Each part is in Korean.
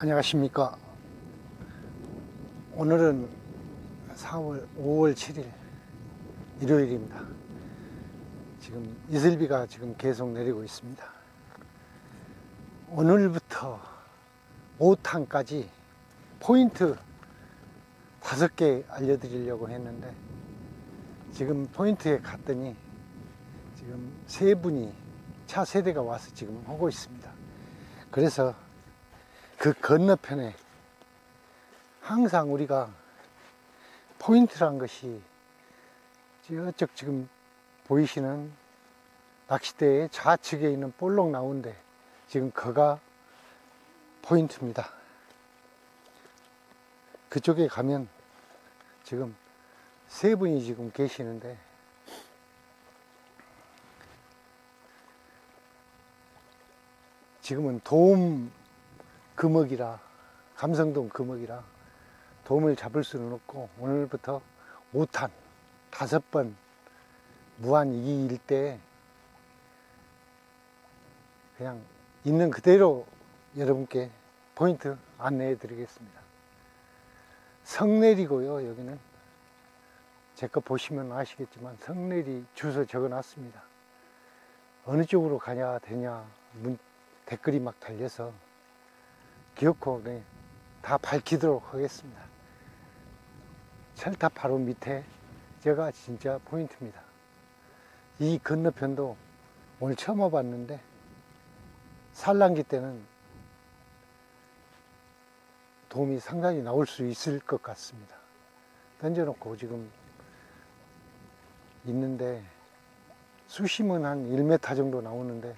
안녕하십니까. 오늘은 4월, 5월 7일 일요일입니다. 지금 이슬비가 지금 계속 내리고 있습니다. 오늘부터 5탄까지 포인트 다섯 개 알려드리려고 했는데 지금 포인트에 갔더니 지금 세 분이 차 세 대가 와서 지금 오고 있습니다. 그래서 그 건너편에 항상 우리가 포인트란 것이 저쪽 지금 보이시는 낚시대의 좌측에 있는 볼록 나온데 지금 그가 포인트입니다. 그쪽에 가면 지금 세 분이 지금 계시는데 지금은 도움 금어기라 감성동 금어기라 도움을 잡을 수는 없고 오늘부터 5탄 다섯 번 무한 이기일 때 그냥 있는 그대로 여러분께 포인트 안내해 드리겠습니다. 성내리고요 여기는 제거 보시면 아시겠지만 성내리 주소 적어 놨습니다. 어느 쪽으로 가냐 되냐 문, 댓글이 막 달려서 기어코 네, 다 밝히도록 하겠습니다. 철탑 바로 밑에 제가 진짜 포인트입니다. 이 건너편도 오늘 처음 와봤는데 산란기 때는 도움이 상당히 나올 수 있을 것 같습니다. 던져놓고 지금 있는데 수심은 한 1m 정도 나오는데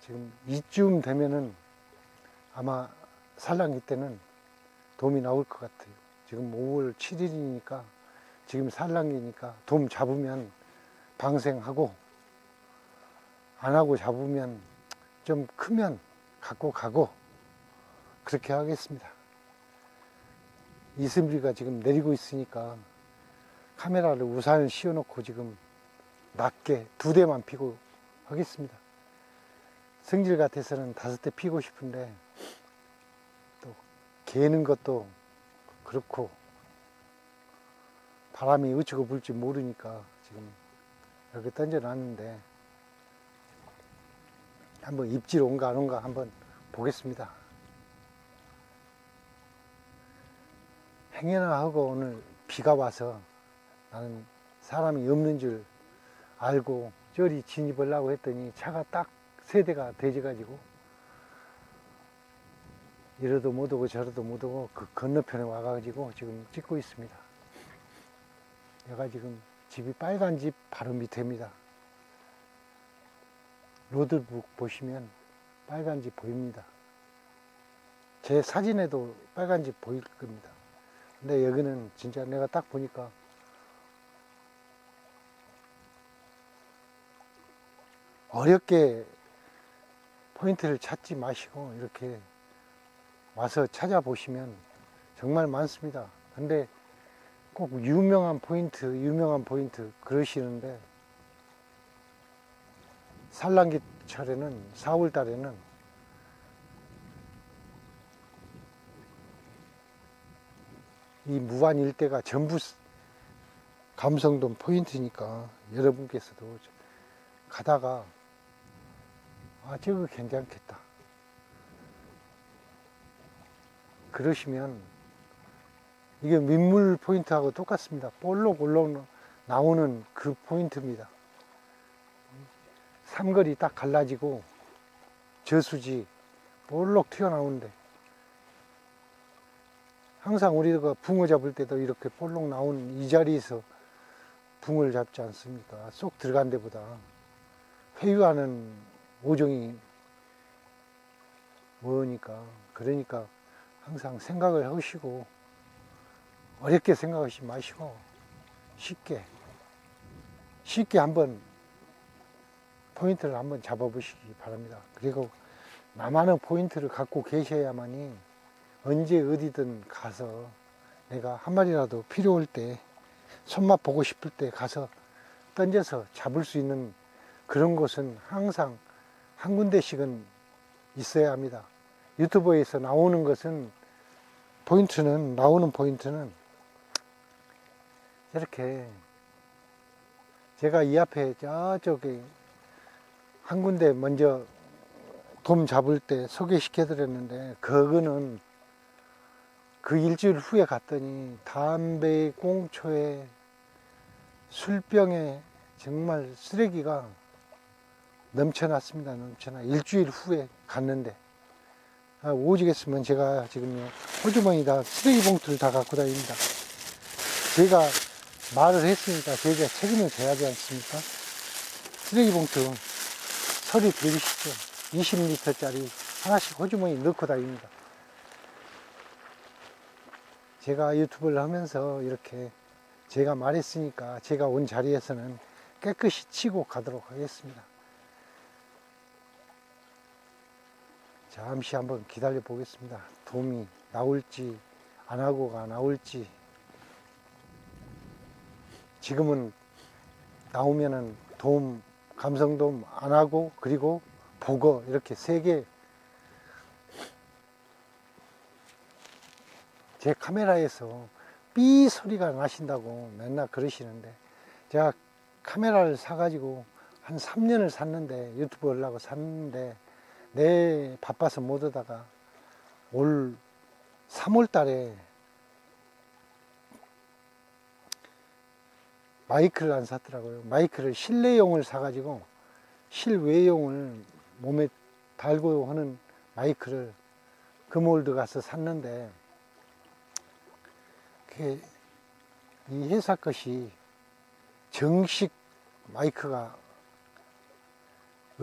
지금 이쯤 되면은 아마 산란기 때는 도움이 나올 것 같아요. 지금 5월 7일이니까 지금 산란기니까 도움 잡으면 방생하고 안 하고 잡으면 좀 크면 갖고 가고 그렇게 하겠습니다. 이슬비가 지금 내리고 있으니까 카메라를 우산을 씌워놓고 지금 낮게 두 대만 피고 하겠습니다. 성질 같아서는 다섯 대 피고 싶은데 또 개는 것도 그렇고 바람이 어찌고 불지 모르니까 지금 이렇게 던져놨는데 한번 입질 온가 안 온가 한번 보겠습니다. 행여나 하고 오늘 비가 와서 나는 사람이 없는 줄 알고 저리 진입하려고 했더니 차가 딱 세 대가 대져가지고 이러도 못 오고 저러도 못 오고 그 건너편에 와가지고 지금 찍고 있습니다. 내가 지금 집이 빨간 집 바로 밑에입니다. 로드북 보시면 빨간 집 보입니다. 제 사진에도 빨간 집 보일 겁니다. 근데 여기는 진짜 내가 딱 보니까 어렵게 포인트를 찾지 마시고 이렇게 와서 찾아보시면 정말 많습니다. 근데 꼭 유명한 포인트, 유명한 포인트 그러시는데 산란기 철에는 4월 달에는 이 무안 일대가 전부 감성돔 포인트니까 여러분께서도 가다가 아 저거 괜찮겠다 그러시면 이게 민물 포인트하고 똑같습니다. 볼록 올록 나오는 그 포인트입니다. 삼거리 딱 갈라지고 저수지 볼록 튀어나오는데 항상 우리가 붕어 잡을 때도 이렇게 볼록 나온 이 자리에서 붕어를 잡지 않습니까? 쏙 들어간 데보다 회유하는 오종이 뭐니까? 그러니까 항상 생각을 하시고 어렵게 생각하지 마시고 쉽게 쉽게 한번 포인트를 한번 잡아보시기 바랍니다. 그리고 나만의 포인트를 갖고 계셔야만이 언제 어디든 가서 내가 한 마리라도 필요할 때 손맛 보고 싶을 때 가서 던져서 잡을 수 있는 그런 곳은 항상 한 군데씩은 있어야 합니다. 유튜브에서 나오는 것은 포인트는 나오는 포인트는 이렇게 제가 이 앞에 저쪽에 한 군데 먼저 돔 잡을 때 소개시켜 드렸는데 그거는 그 일주일 후에 갔더니 담배 꽁초에 술병에 정말 쓰레기가 넘쳐났습니다. 넘쳐나 일주일 후에 갔는데 아, 오지겠으면 제가 지금요 호주머니다 쓰레기 봉투를 다 갖고 다닙니다. 제가 말을 했으니까 제가 책임을 져야 하지 않습니까? 쓰레기 봉투 서류 들으시죠? 20리터짜리 하나씩 호주머니 넣고 다닙니다. 제가 유튜브를 하면서 이렇게 제가 말했으니까 제가 온 자리에서는 깨끗이 치고 가도록 하겠습니다. 잠시 한번 기다려 보겠습니다. 돔이 나올지 안 하고가 나올지 지금은 나오면은 돔 감성돔 안 하고 그리고 보거 이렇게 세 개 제 카메라에서 삐 소리가 나신다고 맨날 그러시는데 제가 카메라를 사가지고 한 3년을 샀는데 유튜브 하려고 샀는데 내 바빠서 못 오다가 올 3월 달에 마이크를 안 샀더라고요. 마이크를 실내용을 사가지고 실외용을 몸에 달고 하는 마이크를 금월드 가서 샀는데 이 회사 것이 정식 마이크가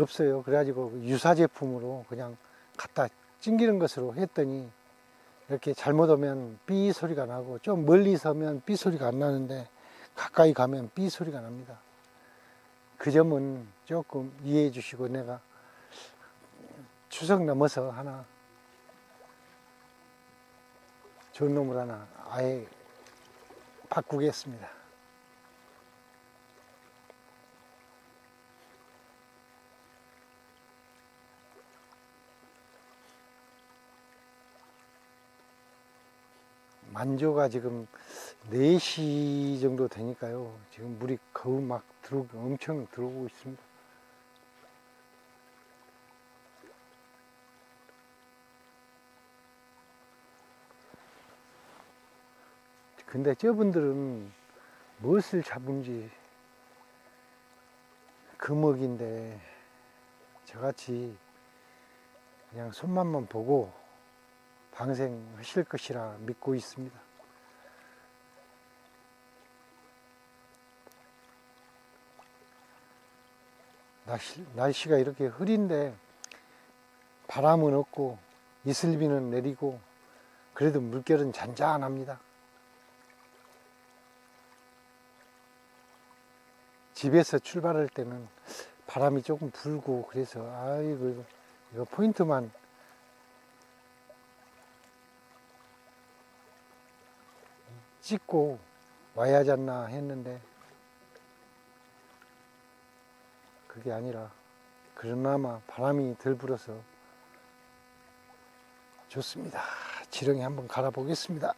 없어요. 그래가지고 유사 제품으로 그냥 갖다 찡기는 것으로 했더니 이렇게 잘못 오면 삐 소리가 나고 좀 멀리 서면 삐 소리가 안 나는데 가까이 가면 삐 소리가 납니다. 그 점은 조금 이해해 주시고 내가 추석 넘어서 하나 좋은 놈을 하나 아예 바꾸겠습니다. 만조가 지금 4시 정도 되니까요. 지금 물이 거의 막 들어오고 엄청 들어오고 있습니다. 근데 저분들은 무엇을 잡은지 금어기인데 저같이 그냥 손맛만 보고 방생하실 것이라 믿고 있습니다. 날씨, 날씨 가 이렇게 흐린데 바람은 없고 이슬비는 내리고 그래도 물결은 잔잔합니다. 집에서 출발할 때는 바람이 조금 불고 그래서 아이고 이거 포인트만 찍고 와야지 않나 했는데 그게 아니라 그나마 바람이 덜 불어서 좋습니다. 지렁이 한번 갈아보겠습니다.